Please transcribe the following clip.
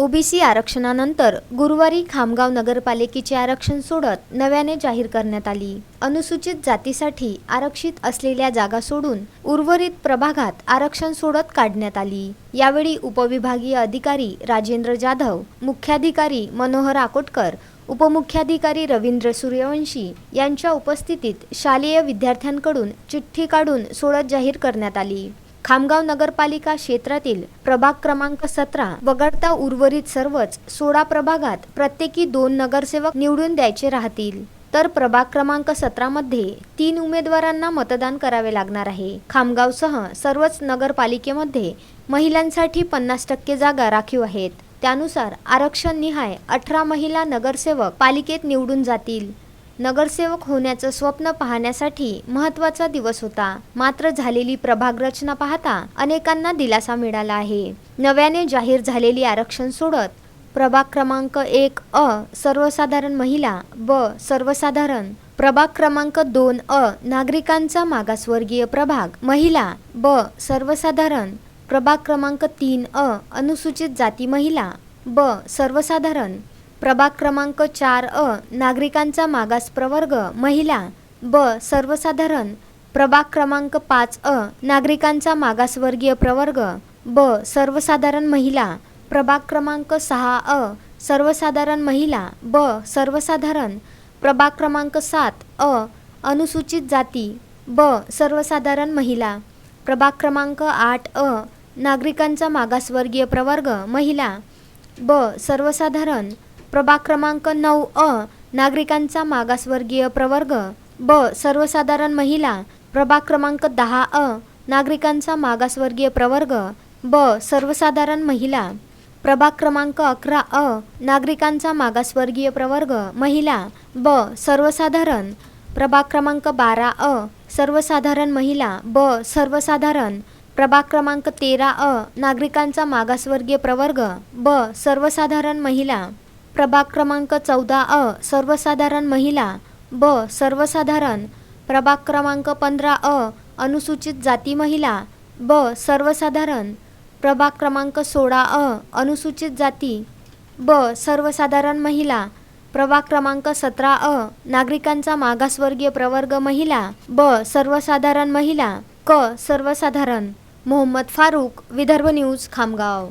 OBC आरक्षणानंतर गुरुवारी खामगाव नगरपालिकेचे आरक्षण सोडत नव्याने जाहीर करण्यात आली. अनुसूचित जातीसाठी आरक्षित असलेल्या जागा सोडून उर्वरित प्रभागात आरक्षण सोडत काढण्यात आली. यावेळी उपविभागीय अधिकारी राजेंद्र जाधव मुख्याधिकारी मनोहर आकोटकर उपमुख्याधिकारी रवींद्र सूर्यवंशी यांच्या उपस्थितीत शालेय विद्यार्थ्यांकडून चिठ्ठी काढून सोडत जाहीर करण्यात आली. खामगाव नगरपालिका क्षेत्रातील प्रभाग क्रमांक सतरा वगळता उर्वरित सर्वच सोळा प्रभागात प्रत्येकी दोन नगरसेवक निवडून द्यायचे राहतील. तर प्रभाग क्रमांक सतरामध्ये तीन उमेदवारांना मतदान करावे लागणार आहे. खामगावसह सर्वच नगरपालिकेमध्ये महिलांसाठी पन्नास टक्के जागा राखीव आहेत. त्यानुसार आरक्षण निहाय अठरा महिला नगरसेवक पालिकेत निवडून जातील. नगरसेवक होण्याचं स्वप्न पाहण्यासाठी महत्त्वाचा दिवस होता. मात्र झालेली प्रभाग रचना पाहता अनेकांना दिलासा मिळाला आहे. नव्याने जाहीर झालेली आरक्षण सोडत प्रभाग क्रमांक एक अ सर्वसाधारण महिला ब सर्वसाधारण प्रभाग क्रमांक दोन अ नागरिकांचा मागासवर्गीय प्रभाग महिला ब सर्वसाधारण प्रभाग क्रमांक तीन अ अनुसूचित जाती महिला ब सर्वसाधारण प्रभाग क्रमांक चार अ नागरिकांचा मागास प्रवर्ग महिला ब सर्वसाधारण प्रभाग क्रमांक पाच अ नागरिकांचा मागासवर्गीय प्रवर्ग ब सर्वसाधारण महिला प्रभाग क्रमांक सहा अ सर्वसाधारण महिला ब सर्वसाधारण प्रभाग क्रमांक सात अ अनुसूचित जाती ब सर्वसाधारण महिला प्रभाग क्रमांक आठ अ नागरिकांचा मागासवर्गीय प्रवर्ग महिला ब सर्वसाधारण प्रभाग क्रमांक नऊ अ नागरिकांचा मागासवर्गीय प्रवर्ग. ब सर्वसाधारण महिला. प्रभाग क्रमांक दहा अ नागरिकांचा मागासवर्गीय प्रवर्ग. ब सर्वसाधारण महिला. प्रभाग क्रमांक अकरा अ नागरिकांचा मागासवर्गीय प्रवर्ग. महिला. ब सर्वसाधारण. प्रभाग क्रमांक बारा अ सर्वसाधारण महिला. ब सर्वसाधारण. प्रभाग क्रमांक तेरा अ नागरिकांचा मागासवर्गीय प्रवर्ग. ब सर्वसाधारण महिला. प्रभाग क्रमांक चौदा अ सर्वसाधारण महिला ब सर्वसाधारण. प्रभाग क्रमांक पंधरा अ अनुसूचित जाती महिला ब सर्वसाधारण. प्रभाग क्रमांक सोळा अ अनुसूचित जाती ब सर्वसाधारण महिला. प्रभाग क्रमांक सतरा अ नागरिकांचा मागासवर्गीय प्रवर्ग महिला ब सर्वसाधारण महिला क सर्वसाधारण. मोहम्मद फारूक विदर्भ न्यूज खामगाव.